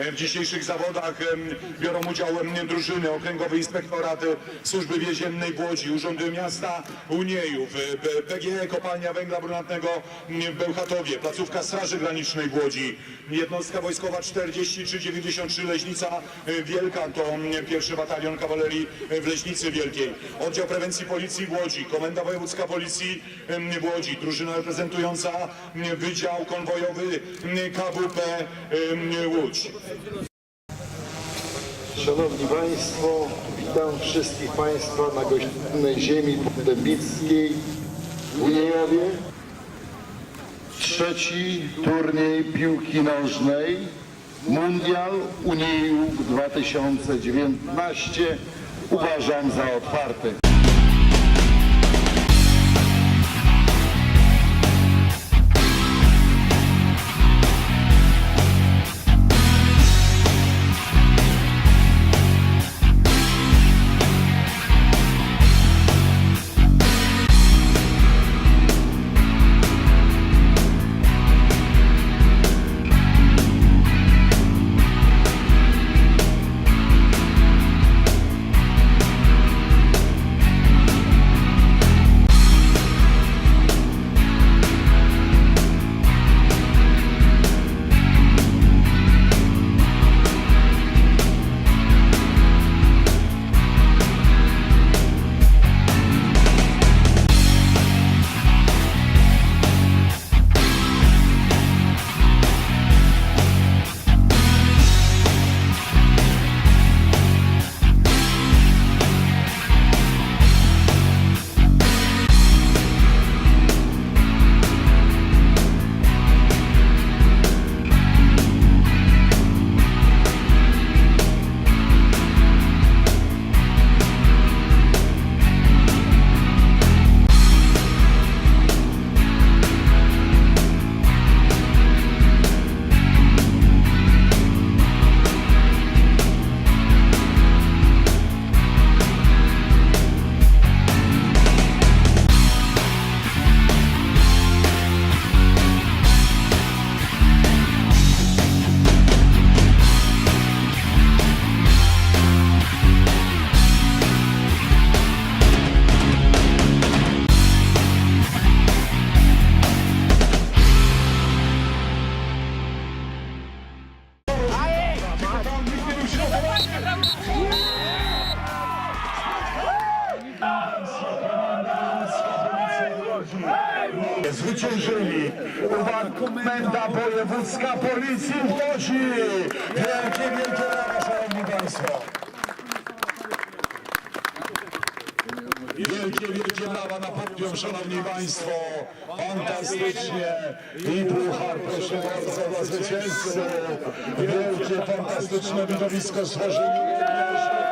W dzisiejszych zawodach biorą udział drużyny Okręgowy Inspektorat Służby Więziennej w Łodzi, Miasta Uniejów, PGE Kopalnia Węgla Brunatnego w Bełchatowie, placówka Straży Granicznej w Łodzi, jednostka wojskowa 4393 Leśnica e, Wielka, to pierwszy batalion kawalerii w Leśnicy Wielkiej, oddział prewencji policji w Łodzi, Komenda Wojewódzka Policji w Łodzi, drużyna reprezentująca Wydział Konwojowy KWP Łódź. Szanowni Państwo, witam wszystkich Państwa na gościnnej ziemi dębickiej w Uniejowie. Trzeci turniej piłki nożnej Mundial Uniejów 2019 uważam za otwarty. Zwyciężyli Komenda Wojewódzka Policji w Łodzi. Wielkie, wielkie brawa, szanowni państwo. Wielkie, wielkie brawa na podium, szanowni państwo. Fantastycznie. I puchar, proszę bardzo, dla zwycięzców. Wielkie, fantastyczne widowisko stworzyli również